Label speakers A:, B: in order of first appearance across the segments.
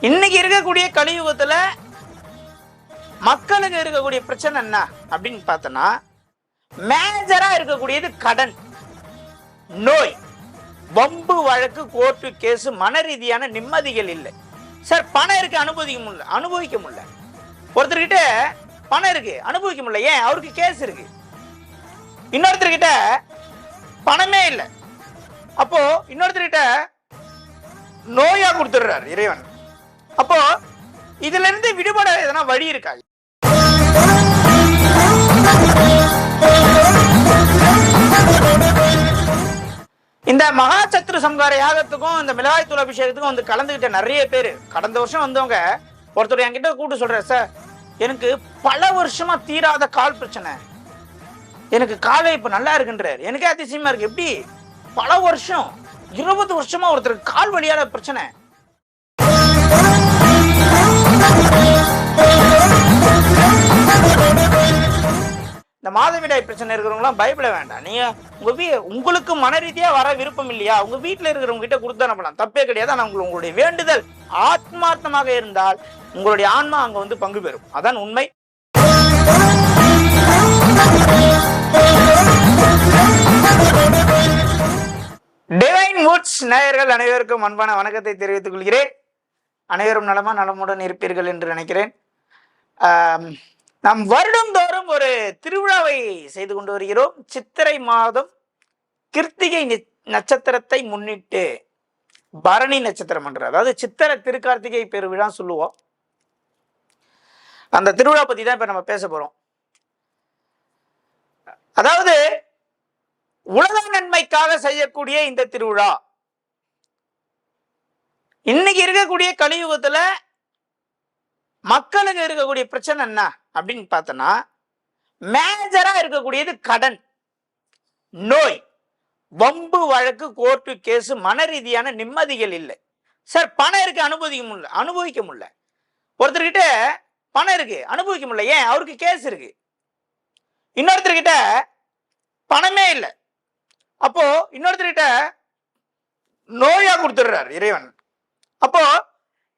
A: இன்னைக்கு இருக்கக்கூடிய கலியுகத்துல மக்களுக்கு இருக்கக்கூடிய பிரச்சனை என்ன அப்படின்னு பார்த்தோன்னா மேஜரா இருக்கக்கூடியது கடன் நோய் வம்பு வழக்கு கோர்ட்டு கேஸ் மன ரீதியான நிம்மதிகள் இல்லை. சார் பணம் இருக்கு அனுபவிக்க முடியல அனுபவிக்க முடியல. ஒருத்தர்கிட்ட பணம் இருக்கு அனுபவிக்க முடியல. ஏன்? அவருக்கு கேஸ் இருக்கு. இன்னொருத்தர்கிட்ட பணமே இல்லை. அப்போ இன்னொருத்தர்கிட்ட நோயா கொடுத்துடுறாரு இறைவன். அப்போ இதுல இருந்து விடுபட எதனா வழி இருக்கா? இந்த மகா சத்ரு சம்ஹார யாகத்துக்கும் இந்த மிளகாய் தூள் அபிஷேகத்துக்கும் வந்து கலந்துகிட்ட நிறைய பேர். கடந்த வருஷம் வந்தவங்க ஒருத்தர் என்கிட்ட கூப்பிட்டு சொல்றாரு சார் எனக்கு பல வருஷமா தீராத கால் பிரச்சனை. எனக்கு காலை இப்ப நல்லா இருக்குன்றார். எனக்கே அதிசயமா இருக்கு. எப்படி? பல வருஷம் இருபது வருஷமா ஒருத்தருக்கு கால் வழியால பிரச்சனை. இந்த மாதவிடாய் பிரச்சனை இருக்கிறவங்களாம் பயப்பட வேண்டாம். நீங்க உங்க வீ உங்களுக்கு மன ரீதியா வர விருப்பம் இல்லையா? உங்க வீட்டுல இருக்கிறவங்க கிட்ட கொடுத்து அனுப்பலாம் தப்பே கிடையாது. ஆனா உங்களுக்கு உங்களுடைய வேண்டுதல் ஆத்மார்த்தமாக இருந்தால் உங்களுடைய ஆன்மா அங்க வந்து பங்கு பெறும். அதான் உண்மை. டிவைன் வுட்ஸ் நேயர்கள் அனைவருக்கும் அன்பான வணக்கத்தை தெரிவித்துக் கொள்கிறேன். அனைவரும் நலமா நலமுடன் இருப்பீர்கள் என்று நினைக்கிறேன். ஆம், நாம் வருடந்தோறும் ஒரு திருவிழாவை செய்து கொண்டு வருகிறோம். சித்திரை மாதம் கிருத்திகை நட்சத்திரத்தை முன்னிட்டு பரணி நட்சத்திரம் என்ற அதாவது சித்திர திருக்கார்த்திகை பெருவிழா சொல்லுவோம். அந்த திருவிழா பத்தி தான் இப்ப நம்ம பேச போறோம். அதாவது உலக நன்மைக்காக செய்யக்கூடிய இந்த திருவிழா. இன்னைக்கு இருக்கக்கூடிய கலியுகத்துல மக்களுக்கு இருக்கக்கூடிய பிரச்சனை என்ன அப்படின்னு பார்த்தோன்னா மேஜரா இருக்கக்கூடியது கடன் நோய். வம்பு வழக்கு கோர்ட்டு கேஸ் மன ரீதியான நிம்மதிகள் இல்லை. சார் பணம் இருக்கு அனுபவிக்க முடியல. அனுபவிக்க முடியல. ஒருத்தர்கிட்ட பணம் இருக்கு அனுபவிக்க முடியல. ஏன்? அவருக்கு கேஸ் இருக்கு. இன்னொருத்தர்கிட்ட பணமே இல்லை. அப்போ இன்னொருத்தர்கிட்ட நோயா கொடுத்துடுறாரு இறைவன். அப்போ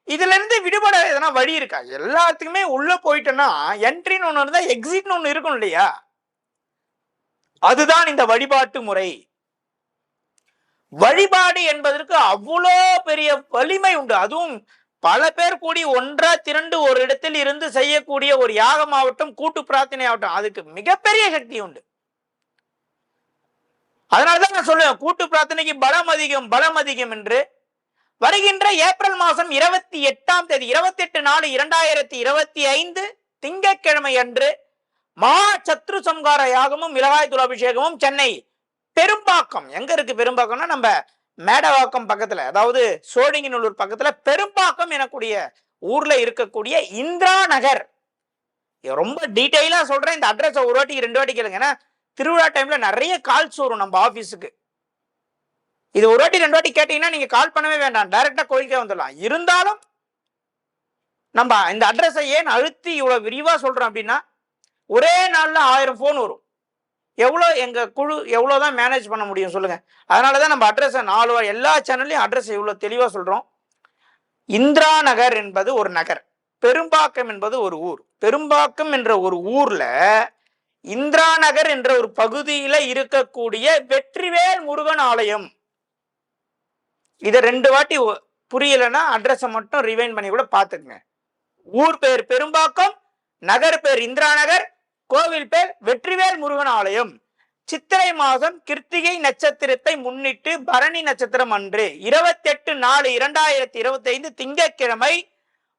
A: இதுல இருந்து விடுபட எதனா வழி இருக்கா? எல்லாத்துக்குமே உள்ள போயிட்டோன்னா என்ட்ரின்னு ஒண்ணு இருந்தா எக்ஸிட்னு ஒண்ணு இருக்கும் இல்லையா? அதுதான் இந்த வழிபாட்டு முறை. வழிபாடு என்பதற்கு அவ்வளோ பெரிய வலிமை உண்டு. அதுவும் பல பேர் கூடி ஒன்றா திரண்டு ஒரு இடத்தில் இருந்து செய்யக்கூடிய ஒரு யாகம் ஆகட்டும் கூட்டு பிரார்த்தனை ஆகட்டும் அதுக்கு மிகப்பெரிய சக்தி உண்டு. அதனாலதான் நான் சொல்லுவேன் கூட்டு பிரார்த்தனைக்கு பலம் அதிகம் பலம் அதிகம் என்று. வருகின்ற ஏப்ரல் மாதம் இருபத்தி எட்டாம் தேதி இருபத்தி எட்டு நாலு இரண்டாயிரத்தி இருபத்தி ஐந்து திங்கட்கிழமை அன்று மகா சத்ரு சம்கார யாகமும் மிளகாய் தூள் அபிஷேகமும் சென்னை பெரும்பாக்கம். எங்க இருக்கு பெரும்பாக்கம்னா நம்ம மேடவாக்கம் பக்கத்துல அதாவது சோழிங்கநல்லூர் பக்கத்துல பெரும்பாக்கம் எனக்கூடிய ஊர்ல இருக்கக்கூடிய இந்திரா நகர். ரொம்ப டீட்டெயிலா சொல்றேன். இந்த அட்ரஸ் ஒரு வாட்டி ரெண்டு வாட்டி கேளுங்க. ஏன்னா திருவிழா டைம்ல நிறைய கால்ஸ் வரும் நம்ம ஆபீஸுக்கு இது ஒரு வாட்டி ரெண்டு வாட்டி கேட்டீங்கன்னா நீங்க கால் பண்ணவே வேண்டாம். டைரக்டா கோயிலுக்கே வந்துடலாம். இருந்தாலும் நம்ம இந்த அட்ரஸை ஏன் அழுத்தி இவ்வளவு விரிவா சொல்றோம் அப்படின்னா ஒரே நாள்ல ஆயிரம் ஃபோன் வரும். எவ்வளோ எங்கள் குழு எவ்வளோதான் மேனேஜ் பண்ண முடியும் சொல்லுங்கள் அதனால தான் நம்ம அட்ரஸை நாலு எல்லா சேனல்லையும் அட்ரஸ் இவ்வளோ தெளிவாக சொல்கிறோம் இந்திரா நகர் என்பது ஒரு நகர். பெரும்பாக்கம் என்பது ஒரு ஊர். பெரும்பாக்கம் என்ற ஒரு ஊரில் இந்திரா நகர் என்ற ஒரு பகுதியில் இருக்கக்கூடிய வெற்றிவேல் முருகன் ஆலயம். இதை ரெண்டு வாட்டி ஒ- புரியலைன்னா அட்ரஸை மட்டும் ரிவைன் பண்ணி கூட பார்த்துக்குங்க ஊர் பேர் பெரும்பாக்கம் நகர் பேர் இந்திரா நகர் கோவில் பேர் வெற்றிவேல் முருகன் ஆலயம். சித்திரை மாதம் கிருத்திகை நட்சத்திரத்தை முன்னிட்டு பரணி நட்சத்திரம் அன்று இருபத்தெட்டு நாலு இரண்டாயிரத்தி இருபத்தி ஐந்து திங்கட்கிழமை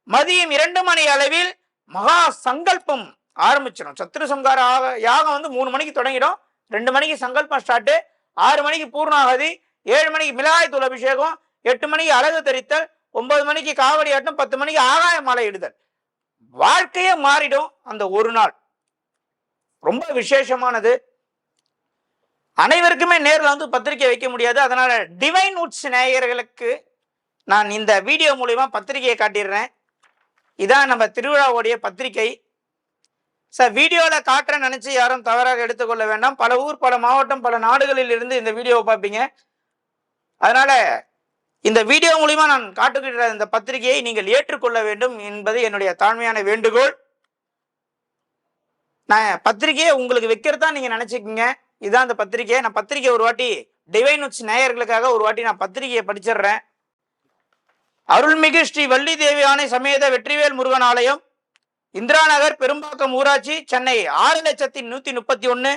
A: மதியம் இரண்டு மணி அளவில் மகா சங்கல்பம் ஆரம்பிச்சிடும் சத்ரு சம்கார ஆக- யாகம் வந்து மூணு மணிக்கு தொடங்கிடும். ரெண்டு மணிக்கு சங்கல்பம் ஸ்டார்ட் ஆறு மணிக்கு பூர்ணாகதி ஏழு மணிக்கு மிளகாய் தூள் அபிஷேகம் எட்டு மணிக்கு அழகு தெரித்தல் ஒன்பது மணிக்கு காவடி ஆட்டம் பத்து மணிக்கு ஆகாய மாலை இடுதல். வாழ்க்கையே மாறிடும் அந்த ஒரு நாள். ரொம்ப விசேஷமானது. அனைவருக்குமே நேரில் வந்து பத்திரிக்கை வைக்க முடியாது. அதனால டிவைன் உட்ஸ் நேயர்களுக்கு நான் இந்த வீடியோ மூலயமா பத்திரிக்கையை காட்டிடுறேன். இதான் நம்ம திருவிழாவுடைய பத்திரிக்கை. சார் வீடியோவில் காட்டுறேன்னு நினச்சி யாரும் தவறாக எடுத்துக்கொள்ள வேண்டாம். பல ஊர் பல மாவட்டம் பல நாடுகளில் இருந்து இந்த வீடியோவை பார்ப்பீங்க. அதனால இந்த வீடியோ மூலிமா நான் காட்டுகின்ற இந்த பத்திரிகையை நீங்கள் ஏற்றுக்கொள்ள வேண்டும் என்பது என்னுடைய தாழ்மையான வேண்டுகோள். நான் பத்திரிகையை உங்களுக்கு வைக்கிறதா நீங்கள் நினச்சிக்கிங்க. இதுதான் அந்த பத்திரிகை. நான் பத்திரிகை ஒரு வாட்டி டிவைன் உச்சி நேயர்களுக்காக ஒரு வாட்டி நான் பத்திரிகையை படிச்சிடுறேன். அருள்மிகு ஸ்ரீ வள்ளி தேவி ஆணை சமேத வெற்றிவேல் முருகன் ஆலயம். இந்திரா நகர் பெரும்பாக்கம் ஊராட்சி சென்னை ஆறு லட்சத்தி நூற்றி முப்பத்தி ஒன்று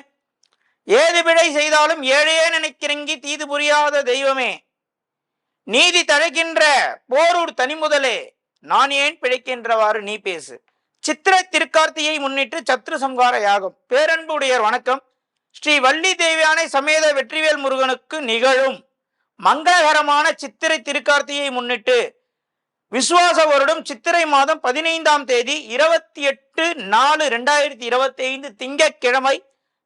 A: ஏது பிழை செய்தாலும் ஏழையே நினைக்கிறங்கி தீது புரியாத தெய்வமே. நீதி தழைக்கின்ற போரூர் தனிமுதலே நான் ஏன் பிழைக்கின்றவாறு நீ பேசு. சித்திரை திருக்கார்த்தியை முன்னிட்டு சத்ரு சம்ஹார யாகம். பேரன்பு உடையர் வணக்கம். ஸ்ரீ வள்ளி தேவியானை சமேத வெற்றிவேல் முருகனுக்கு நிகழும் மங்களகரமான சித்திரை திருக்கார்த்தியை முன்னிட்டு விசுவாச வருடம் சித்திரை மாதம் பதினைந்தாம் தேதி இருபத்தி எட்டு நாலு ரெண்டாயிரத்தி இருபத்தி ஐந்து திங்கட்கிழமை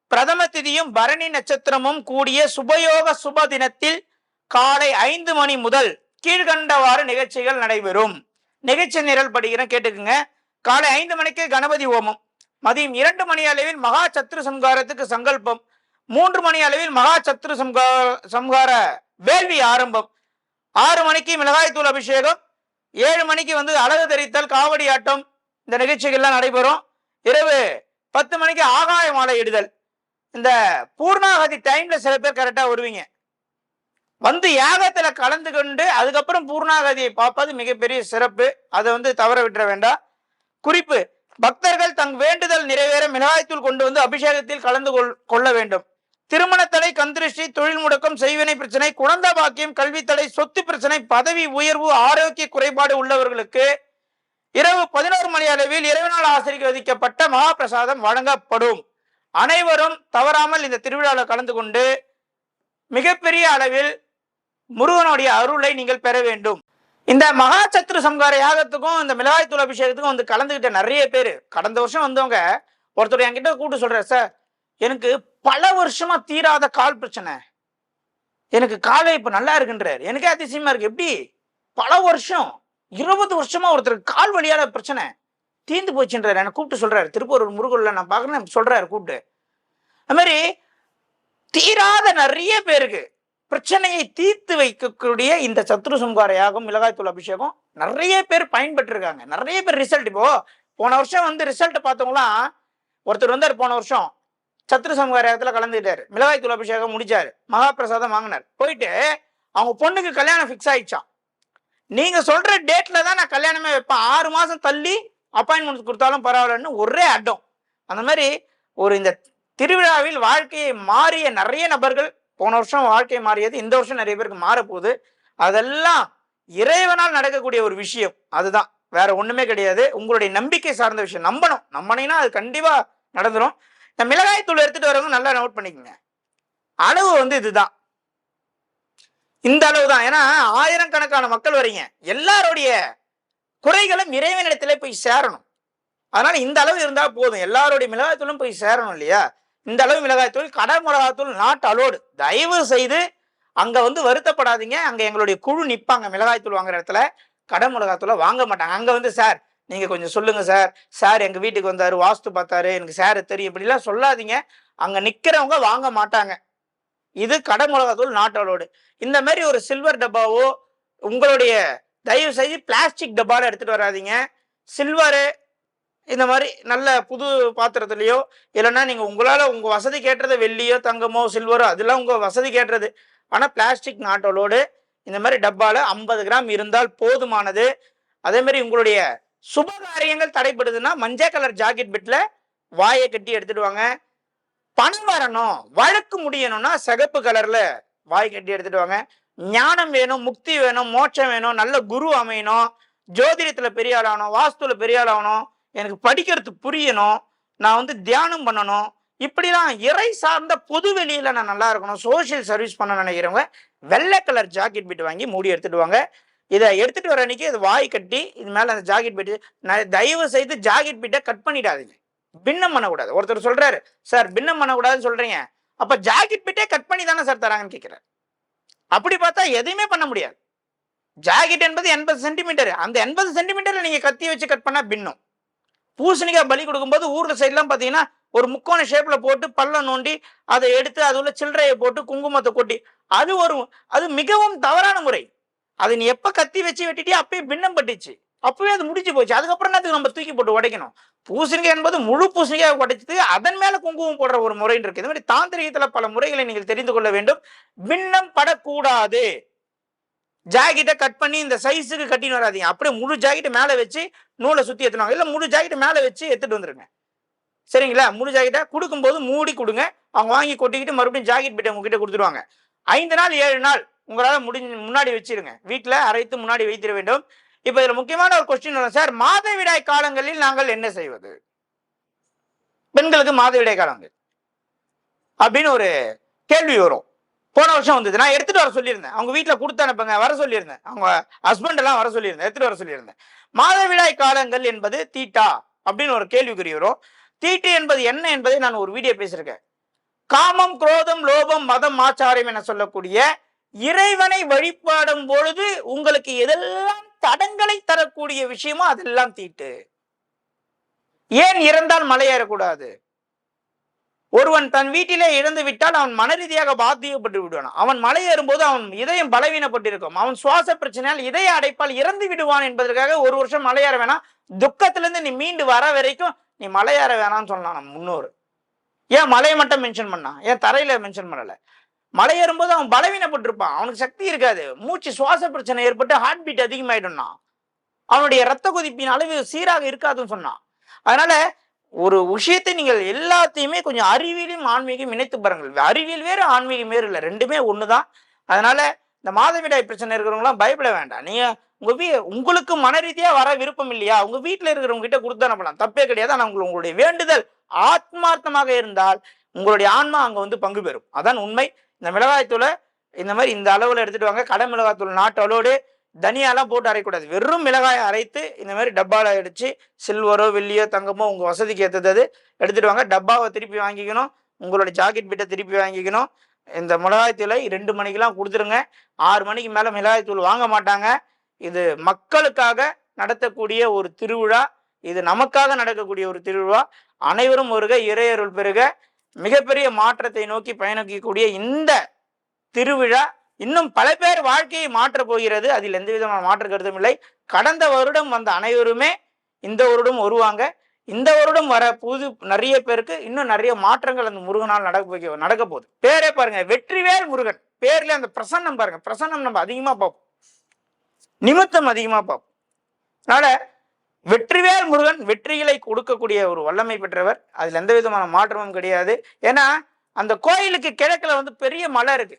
A: பிரதம திதியும் பரணி நட்சத்திரமும் கூடிய சுபயோக சுப தினத்தில் காலை ஐந்து மணி முதல் கீழ்கண்டவாறு நிகழ்ச்சிகள் நடைபெறும். நிகழ்ச்சி நிரல் படிக்கிறேன் கேட்டுக்குங்க. காலை ஐந்து மணிக்கு கணபதி ஓமம் மதியம் இரண்டு மணி அளவில் மகா சத்ரு சம்ஹாரத்துக்கு சங்கல்பம். மூன்று மணி அளவில் மகா சத்ரு சம்கார சம்ஹார வேள்வி ஆரம்பம். ஆறு மணிக்கு மிளகாய்த்தூள் அபிஷேகம். ஏழு மணிக்கு வந்து அழகு தெரித்தல் காவடி ஆட்டம். இந்த நிகழ்ச்சிகள்லாம் நடைபெறும். இரவு பத்து மணிக்கு ஆகாய மாலை இடுதல். இந்த பூர்ணாகதி டைம்ல சில பேர் கரெக்டா வருவீங்க. வந்து யாகத்துல கலந்து கொண்டு அதுக்கப்புறம் பூர்ணாகதியை பார்ப்பது மிகப்பெரிய சிறப்பு. அதை வந்து தவற விட்டுற வேண்டாம். குறிப்பு பக்தர்கள் தங் வேண்டுதல் நிறைவேற மிளகாய்த்தூள் கொண்டு வந்து அபிஷேகத்தில் கலந்து கொள் கொள்ள வேண்டும். திருமணத்தடை கந்திருஷ்டி தொழில் முடக்கம் செய்வினை பிரச்சனை குழந்தை பாக்கியம் கல்வித்தடை சொத்து பிரச்சனை பதவி உயர்வு ஆரோக்கிய குறைபாடு உள்ளவர்களுக்கு இரவு பதினோரு மணி அளவில் இரவு நாள் ஆசிரியர் ஆசிரியதிக்கப்பட்ட மகாபிரசாதம் வழங்கப்படும். அனைவரும் தவறாமல் இந்த திருவிழாவில் கலந்து கொண்டு மிகப்பெரிய அளவில் முருகனுடைய அருளை நீங்கள் பெற வேண்டும். இந்த மகா சத்ரு சம்ஹார யாகத்துக்கும் இந்த மிளகாய்த்தூள் அபிஷேகத்துக்கும் வந்து கலந்துக்கிட்ட நிறைய பேர். கடந்த வருஷம் வந்தவங்க ஒருத்தர் என்கிட்ட கூப்பிட்டு சொல்கிறார் சார் எனக்கு பல வருஷமா தீராத கால் பிரச்சனை. எனக்கு காலை இப்போ நல்லா இருக்குன்றார். எனக்கே அதிசயமா இருக்கு. எப்படி? பல வருஷம் இருபது வருஷமா ஒருத்தருக்கு கால் வழியான பிரச்சனை. தீர்ந்து போச்சுன்றார் என்ன கூப்பிட்டு சொல்றாரு. திருப்பூர் முருகல்ல நான் பார்க்கணும் சொல்றாரு கூப்பிட்டு. அது மாதிரி தீராத நிறைய பேருக்கு பிரச்சனையை தீர்த்து வைக்கக்கூடிய இந்த சத்ரு சம்ஹார யாகம் மிளகாய்த்தூள் அபிஷேகம் நிறைய பேர் பயன்பெற்றிருக்காங்க. நிறைய பேர் ரிசல்ட் இப்போ போன வருஷம் வந்து ரிசல்ட்டை பார்த்தவங்களாம் ஒருத்தர் வந்தார் போன வருஷம். சத்ரு சம்ஹார யாகத்தில் கலந்துக்கிட்டார். மிளகாய்த்தூள் அபிஷேகம் முடிச்சாரு. மகாபிரசாதம் வாங்கினார். போயிட்டு அவங்க பொண்ணுக்கு கல்யாணம் ஃபிக்ஸ் ஆயிடுச்சான் நீங்கள் சொல்கிற டேட்டில் தான் நான் கல்யாணமே வைப்பேன். ஆறு மாதம் தள்ளி அப்பாயின்மெண்ட் கொடுத்தாலும் பரவாயில்லன்னு ஒரே அடம் அந்த மாதிரி ஒரு இந்த திருவிழாவில் வாழ்க்கையை மாறிய நிறைய நபர்கள் போன வருஷம் வாழ்க்கை மாறியது இந்த வருஷம் நிறைய பேருக்கு மாறப்போகுது. அதெல்லாம் இறைவனால் நடக்கக்கூடிய ஒரு விஷயம். அதுதான். வேற ஒண்ணுமே கிடையாது. உங்களுடைய நம்பிக்கை சார்ந்த விஷயம். நம்பணும். நம்பினீங்கன்னா அது கண்டிப்பா நடந்துடும் இந்த மிளகாய் தூள் எடுத்துட்டு வரவங்க நல்லா நோட் பண்ணிக்கோங்க. அளவு வந்து இதுதான். இந்த அளவு தான் ஏன்னா ஆயிரக்கணக்கான மக்கள் வரீங்க. எல்லாருடைய குறைகளும் இறைவனிடத்துல போய் சேரணும். அதனால இந்த அளவு இருந்தா போதும். எல்லாருடைய மிளகாய்த்தூளும் போய் சேரணும் இல்லையா? இந்த அளவு மிளகாய்த்தூள் கடல் மிளகாய்த்தூள் நாட் அலோடு தயவு செய்து அங்க வந்து வருத்தப்படாதீங்க. அங்க எங்களுடைய குழு நிற்பாங்க மிளகாய்த்தூள் வாங்குற இடத்துல கடல் மிளகாய்த்தூளை வாங்க மாட்டாங்க. அங்க வந்து சார் நீங்க கொஞ்சம் சொல்லுங்க சார். சார் எங்க வீட்டுக்கு வந்தாரு வாஸ்து பார்த்தாரு எனக்கு சார் தெரியும். இப்படிலாம் சொல்லாதீங்க. அங்க நிக்கிறவங்க வாங்க மாட்டாங்க. இது கடை மிளகாத்தூள் நாட் அலோடு இந்த மாதிரி ஒரு சில்வர் டப்பாவோ உங்களுடைய தயவு செய்து பிளாஸ்டிக் டப்பாவில் எடுத்துகிட்டு வராதீங்க சில்வரு இந்த மாதிரி நல்ல புது பாத்திரத்துலையோ இல்லைன்னா நீங்கள் உங்களால் உங்கள் வசதி கேட்டது வெள்ளியோ தங்கமோ சில்வரோ அதெல்லாம் உங்கள் வசதி கேட்டுறது ஆனால் பிளாஸ்டிக் நாட்டோலோடு இந்த மாதிரி டப்பாவில் ஐம்பது கிராம் இருந்தால் போதுமானது. அதேமாரி உங்களுடைய சுப காரியங்கள் தடைப்படுதுன்னா மஞ்சள் கலர் ஜாக்கெட் பிட்டில் வாயை கட்டி எடுத்துட்டு வாங்க. பணம் வரணும் வழக்கு முடியணும்னா சிகப்பு கலரில் வாய் கட்டி எடுத்துட்டு வாங்க. ஞானம் வேணும் முக்தி வேணும் மோட்சம் வேணும் நல்ல குரு அமையணும் ஜோதிடத்தில் பெரிய ஆள் ஆகணும் வாஸ்துல பெரிய ஆள் ஆகணும் எனக்கு படிக்கிறது புரியணும் நான் வந்து தியானம் பண்ணணும். இப்படிலாம் இறை சார்ந்த பொது வெளியில் நான் நல்லா இருக்கணும். சோஷியல் சர்வீஸ் பண்ண நினைக்கிறவங்க வெள்ளை கலர் ஜாக்கெட் பிட் வாங்கி மூடி எடுத்துகிட்டு வாங்க. இதை எடுத்துகிட்டு வர அன்னைக்கு இது வாய் கட்டி இது மேலே அந்த ஜாக்கெட் பிட்டு நான் தயவு செய்து ஜாக்கெட் பிட்டை கட் பண்ணிடாதீங்க. பின்னம் பண்ணக்கூடாது. ஒருத்தர் சொல்கிறாரு சார் பின்னம் பண்ணக்கூடாதுன்னு சொல்கிறீங்க அப்போ ஜாக்கெட் பிட்டே கட் பண்ணி தானே சார் தராங்கன்னு கேட்குறாரு அப்படி பார்த்தா எதையுமே பண்ண முடியாது. ஜாக்கெட் என்பது எண்பது சென்டிமீட்டர். அந்த எண்பது சென்டிமீட்டர்ல நீங்க கத்தி வச்சு கட் பண்ணா பின்னும். பூசணிக்காய் பலி கொடுக்கும்போது ஊர்ல சைட்லாம் பாத்தீங்கன்னா ஒரு முக்கோண ஷேப்ல போட்டு பள்ளம் நோண்டி அதை எடுத்து அது உள்ள சில்லறையை போட்டு குங்குமத்தை கொட்டி அது ஒரு அது மிகவும் தவறான முறை. அது நீ எப்ப கத்தி வச்சு வெட்டிட்டியோ அப்பயே பின்னம் பட்டுச்சு. அப்பவே அது முடிஞ்சு போச்சு. அதுக்கப்புறம் என்னத்துக்கு நம்ம தூக்கி போட்டு உடைக்கணும்? பூசணிக்காய் என்பது முழு பூசணிக்காய் உடைச்சது அதன் மேல குங்குமம் போடுற ஒரு முறை இருக்கு. இது மாதிரி தாந்திரிகத்துல பல முறைகளை நீங்கள் தெரிந்து கொள்ள வேண்டும். விண்ணம் படக்கூடாது. ஜாக்கெட்டை கட் பண்ணி இந்த சைஸுக்கு கட்டின்னு வராதீங்க. அப்படியே முழு ஜாக்கெட்டை மேலே வச்சு நூலை சுற்றி ஏற்றணும் இல்லை முழு ஜாக்கெட்டை மேலே வச்சு எடுத்துட்டு வந்துருங்க. சரிங்களா? முழு ஜாக்கெட்டை கொடுக்கும்போது மூடி கொடுங்க. அவங்க வாங்கி கொட்டிக்கிட்டு மறுபடியும் ஜாக்கெட் பிட்டை உங்ககிட்ட கொடுத்துருவாங்க. ஐந்து நாள் ஏழு நாள் உங்களால் முடிஞ்சு முன்னாடி வச்சிருங்க. வீட்டில் அரைத்து முன்னாடி வைத்திட வேண்டும். இப்போ இதில் முக்கியமான ஒரு கொஸ்டின் வரும் சார் மாதவிடாய் காலங்களில் நாங்கள் என்ன செய்வது? பெண்களுக்கு மாதவிடாய் காலங்கள் அப்படின்னு ஒரு கேள்வி வரும். போன வருஷம் வந்தது. நான் எடுத்துட்டு வர சொல்லியிருந்தேன். அவங்க வீட்டில் கொடுத்து அனுப்புங்க வர சொல்லியிருந்தேன். அவங்க ஹஸ்பண்ட் எல்லாம் வர சொல்லியிருந்தேன். எடுத்துட்டு வர சொல்லியிருந்தேன். மாதவிடாய் காலங்கள் என்பது தீட்டா அப்படின்னு ஒரு கேள்விக்குறி வரும். தீட்டு என்பது என்ன என்பதை நான் ஒரு வீடியோ பேசியிருக்கேன். காமம் குரோதம் லோபம் மதம் ஆச்சாரம் என சொல்லக்கூடிய இறைவனை வழிபாடும் பொழுது உங்களுக்கு எதெல்லாம் தடங்களை தரக்கூடிய விஷயமோ அதெல்லாம் தீட்டு. ஏன் இறந்தால் மலையேறக்கூடாது? ஒருவன் தன் வீட்டிலே இறந்து விட்டால் அவன் மன ரீதியாக பாதிக்கப்பட்டு விடுவான். அவன் மலை ஏறும்போது அவன் இதயம் பலவீனப்பட்டிருக்கும். அவன் சுவாச பிரச்சனையால் இதய அடைப்பால் இறந்து விடுவான் என்பதற்காக ஒரு வருஷம் மலையேற வேணாம். துக்கத்திலிருந்து நீ மீண்டு வர வரைக்கும் நீ மலையேற வேணாம்னு சொல்லலாம் நம்ம முன்னோர். ஏன் மலையை மட்டும் மென்ஷன் பண்ணான் ஏன் தரையில மென்ஷன் பண்ணல? மலை ஏறும்போது அவன் பலவீனப்பட்டிருப்பான். அவனுக்கு சக்தி இருக்காது. மூச்சு சுவாச பிரச்சனை ஏற்பட்டு ஹார்ட் பீட் அதிகமாயிடும்னா. அவனுடைய ரத்த கொதிப்பின் அளவு சீராக இருக்காதுன்னு சொன்னான். அதனால ஒரு விஷயத்தை நீங்கள் எல்லாத்தையுமே கொஞ்சம் அறிவியலையும் ஆன்மீகம் இணைத்து பாருங்கள். அறிவியல் வேறு ஆன்மீகம் வேறு இல்லை. ரெண்டுமே ஒன்று தான் அதனால இந்த மாதவிடாய் பிரச்சனை இருக்கிறவங்களாம் பயப்பட வேண்டாம். நீங்கள் உங்கள் வீ உங்களுக்கு மன ரீதியாக வர விருப்பம் இல்லையா? உங்கள் வீட்டில் இருக்கிறவங்க கிட்ட கொடுத்து அனுப்பலாம் தப்பே கிடையாது. ஆனால் உங்களுக்கு உங்களுடைய வேண்டுதல் ஆத்மார்த்தமாக இருந்தால் உங்களுடைய ஆன்மா அங்கே வந்து பங்கு பெறும். அதான் உண்மை. இந்த மிளகாய்த்தூளை இந்த மாதிரி இந்த அளவில் எடுத்துகிட்டு வாங்க. கடை மிளகாய்த்தூள் நாட்டு அளவோடு தனியாலாம் போட்டு அரைக்கூடாது வெறும் மிளகாயை அரைத்து இந்த மாதிரி டப்பாவில் அடித்து சில்வரோ வெள்ளியோ தங்கமோ உங்கள் வசதிக்கு ஏற்றது எடுத்துகிட்டு வாங்க. டப்பாவை திருப்பி வாங்கிக்கணும். உங்களோட ஜாக்கெட் பிட்டை திருப்பி வாங்கிக்கணும். இந்த மிளகாய்த்தூளை ரெண்டு மணிக்கெலாம் கொடுத்துருங்க. ஆறு மணிக்கு மேலே மிளகாய்த்தூள் வாங்க மாட்டாங்க. இது மக்களுக்காக நடத்தக்கூடிய ஒரு திருவிழா. இது நமக்காக நடக்கக்கூடிய ஒரு திருவிழா. அனைவரும் ஒருக இறையருள் பெருக மிகப்பெரிய மாற்றத்தை நோக்கி பயணிக்கக்கூடிய இந்த திருவிழா இன்னும் பல பேர் வாழ்க்கையை மாற்றப் போகிறது. அதில் எந்த விதமான மாற்று கருத்தும் இல்லை. கடந்த வருடம் வந்த அனைவருமே இந்த வருடம் வருவாங்க. இந்த வருடம் வர புது நிறைய பேருக்கு இன்னும் நிறைய மாற்றங்கள் அந்த முருகனால் நடக்க போய் நடக்க போகுது. பேரே பாருங்க வெற்றிவேல் முருகன். பேர்ல அந்த பிரசன்னம் பாருங்க. பிரசன்னம் நம்ம அதிகமா பார்ப்போம். நிமித்தம் அதிகமா பார்ப்போம். அதனால வெற்றிவேல் முருகன் வெற்றிகளை கொடுக்கக்கூடிய ஒரு வல்லமை பெற்றவர். அதில் எந்த விதமான மாற்றமும் கிடையாது. ஏன்னா அந்த கோயிலுக்கு கிழக்கில் வந்து பெரிய மலை இருக்கு.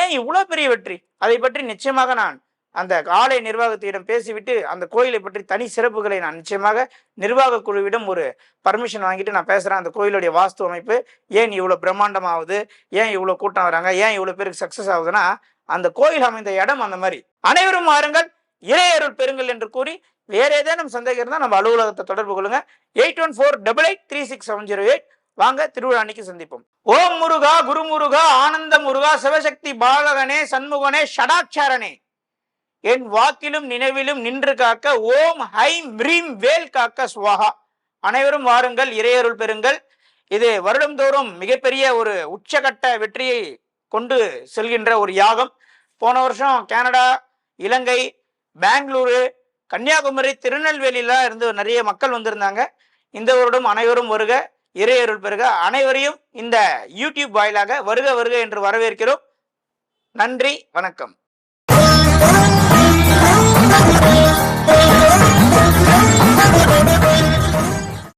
A: ஏன் இவ்வளோ பெரிய வெற்றி? அதை பற்றி நிச்சயமாக நான் அந்த ஆலய நிர்வாகத்திடம் பேசிவிட்டு அந்த கோயிலை பற்றி தனி சிறப்புகளை நான் நிச்சயமாக நிர்வாக குழுவிடம் ஒரு பர்மிஷன் வாங்கிட்டு நான் பேசுகிறேன் அந்த கோயிலுடைய வாஸ்து அமைப்பு ஏன் இவ்வளோ பிரம்மாண்டமாகுது? ஏன் இவ்வளோ கூட்டம் வராங்க? ஏன் இவ்வளோ பேருக்கு சக்ஸஸ் ஆகுதுன்னா அந்த கோயில் அமைந்த இடம் அந்த மாதிரி. அனைவரும் வாருங்கள். இறையருள் பெறுங்கள் என்று கூறி வேற ஏதேனும் சந்தேகம் இருந்தால் நம்ம அலுவலகத்தை தொடர்பு கொள்ளுங்க. Eight one four double eight three six seven zero eight. வாங்க திருவிழா அன்னைக்கு சந்திப்போம். ஓம் முருகா குரு முருகா ஆனந்த முருகா சிவசக்தி பாலகனே சண்முகனே ஷடாட்சாரனே என் வாக்கிலும் நினைவிலும் நின்று காக்க ஓம் ஹைம் ரீம் வேல் காக்க சுவாகா. அனைவரும் வாருங்கள் இறையருள் பெறுங்கள். இது வருடந்தோறும் மிகப்பெரிய ஒரு உச்சகட்ட வெற்றியை கொண்டு செல்கின்ற ஒரு யாகம். போன வருஷம் கனடா இலங்கை பெங்களூரு கன்னியாகுமரி திருநெல்வேலியெலாம் இருந்து நிறைய மக்கள் வந்திருந்தாங்க. இந்த வருடம் அனைவரும் வருக இறையருள் பெறுக. அனைவரையும் இந்த யூடியூப் வாயிலாக வருக வருக என்று வரவேற்கிறோம். நன்றி வணக்கம்.